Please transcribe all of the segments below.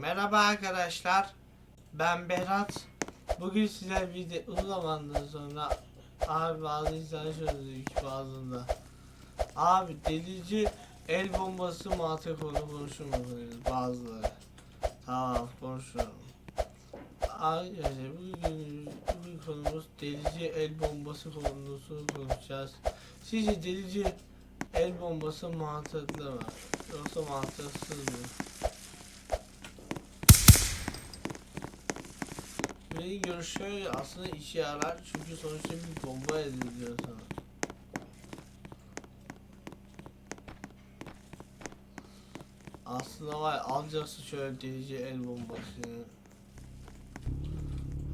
Merhaba arkadaşlar. Ben Berat. Bugün size de uzun zamandan sonra abi bazı insanlar çözdük bazında. Abi delici el bombası mantık konu konuşmuyoruz bazıları. Tamam konuşuyorum. Arkadaşlar bugün, bugün konumuz delici el bombası konusunu konuşacağız. Sizce delici el bombası mantıklı mı? Yoksa mantıksız mı? Benim görüşe aslında işe yarar çünkü sonuçta bir bomba ediliyor sana. Aslında var alacaksın şöyle delici el bombasını.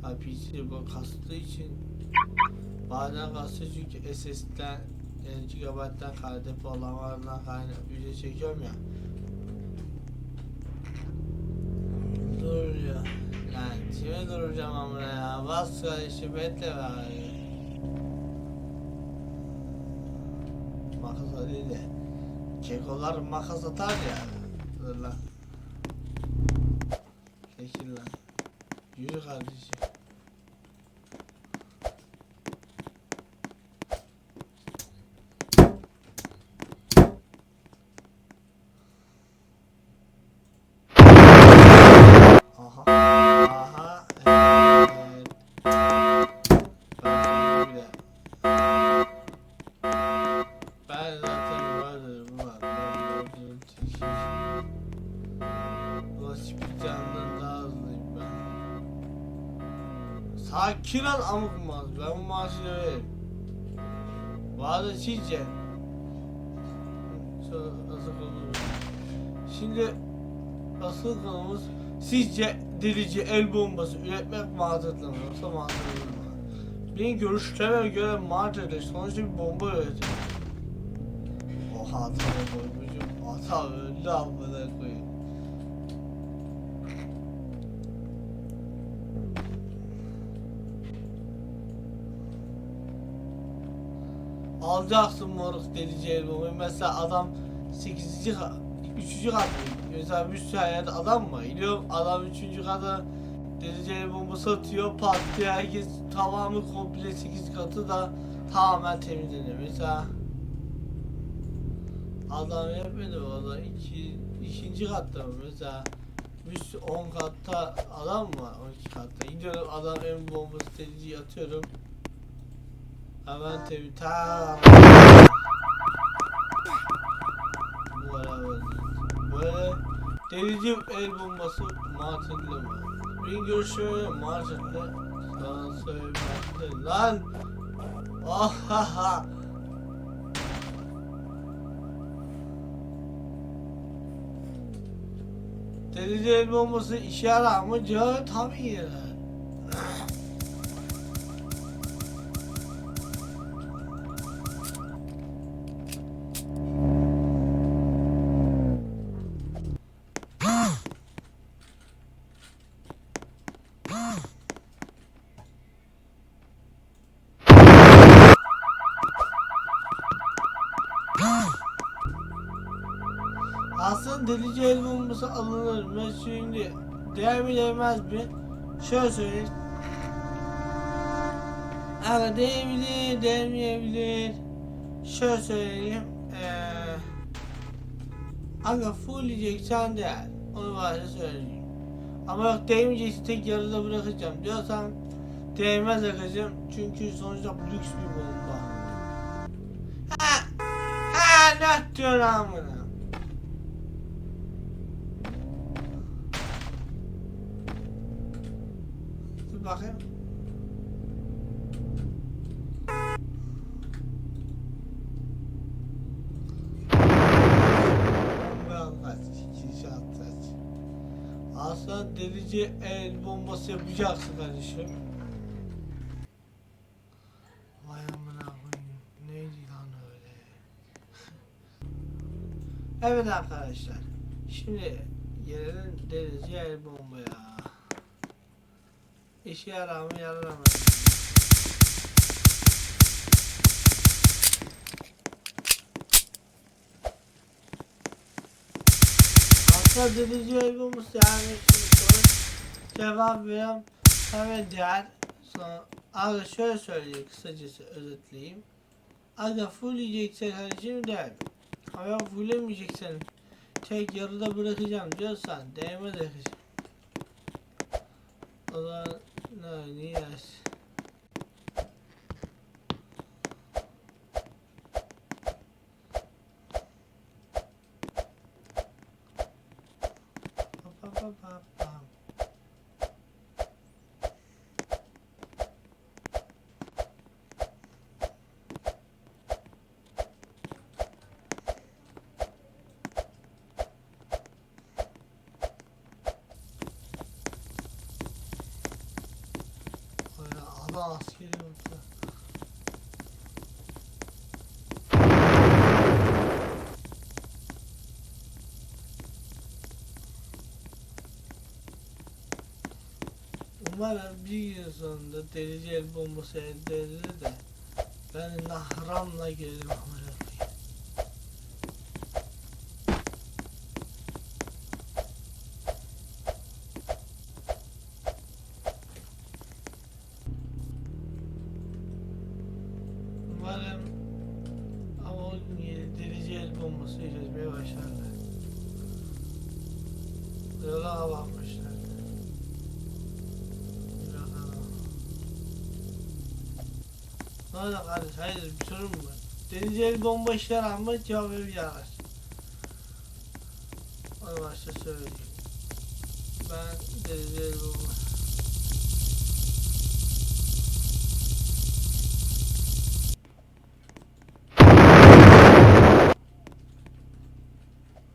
Ha PC bu kastığı için bazen kastı çünkü SS'den yani GB'den kare depolamalarından kaynak ücret çekiyorum ya. Duracağım amına ya? Bas kardeşim bekle be abi. Makas değil de. Kekolar makas atar ya. Dur lan. Çekil lan. Yürü kardeşim. Sakin ol amık maz. Ben bu maaşı veririm. Bazı sizce. Sonra asıl konumuz. Şimdi asıl konumuz sizce delici el bombası üretmek mantıklı mı yoksa mantıklı mı? Benim görüşlerime göre mantıklı. Sonuçta bir bomba üretiyor. O hata koymuşum. Hata öldü amına koyayım. Alacaksın moruk delici el bombayı. Mesela adam 8. kat, 3. kat Mesela bir sürü yerde adam var. İniyor adam 3. kata delici el bombası atıyor. Patlıyor. Herkes tamamı komple 8 katı da tamamen temizleniyor. Mesela Adam yapmadı valla iki, ikinci katta mı mesela üst 10 katta adam var 12 katta gidiyorum adam en bombası delici atıyorum bu ara böyle. delici el bombası mantıklı mı? Benim görüşüm mantıklı sana söylemekte lan oh ha ha Delici el bombası işe yarar mı? Cevap tabii yarar. Delici el bombası alınır mı? Şimdi değer mi değmez mi? Şöyle söyleyeyim. Aga değebilir, değmeyebilir. Şöyle söyleyeyim. Ee, aga full yiyeceksen değer. Onu başta söyleyeyim. Ama yok değmeyecekse tek yarıda bırakacağım diyorsan değmez akacağım. Çünkü sonuçta lüks bir bomba. Ha, ha ne diyorsun amına? Bakayım. Aslında delici el bombası yapacaksın kardeşim. Vay amına koyayım. Neydi lan öyle? evet arkadaşlar. Şimdi gelelim delici el bombaya. İşe yarar mı yarar mı? Aslında delici elbumuz yani şimdi soru cevap veriyorum. Evet diğer sonra Aga şöyle söyleyeyim kısacası özetleyeyim. Aga full yiyeceksen kardeşim der. Ama fullemeyeceksen tek yarıda bırakacağım diyorsan değmez arkadaşım. O zaman ne Umarım bir gün sonunda delici el bombası elde edilir de ben nahramla gelirim. amına Bakmışlar. Yola. Ne oldu kardeş? Hayır bir sorun mu var? El bomba işler ama cevap ver yarar. Onu başta söyleyeyim. Ben el bomba.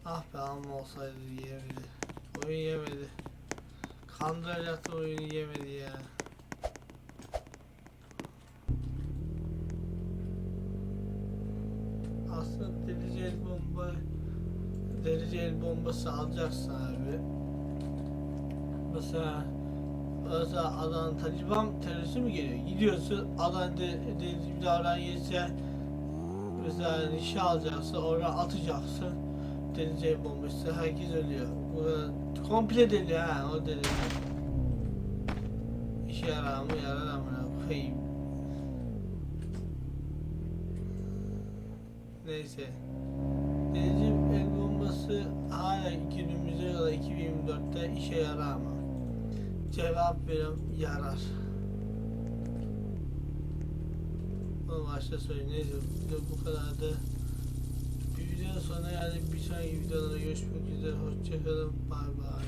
Ah be amma olsaydı yiyemedi. Oyun yemedi. Kandıracaktı oyunu yemedi ya. Aslında delici el bomba delici el bombası alacaksın abi. Mesela mesela adam Taliban teröristi mi geliyor? Gidiyorsun adam de, delici bir davran yerse mesela nişan alacaksın oraya atacaksın delici bombası herkes ölüyor. Bu komple deli ha o deli. İşe yarar mı yarar amına koyayım. Neyse. Delici el bombası hala günümüze kadar 2024'te işe yarar mı? Cevap veriyorum yarar. Bunu başta söyleyeyim. Neyse bu kadardı. Bir sonuna geldik. Bir sonraki videoda görüşmek üzere. Hoşçakalın. Bay bay.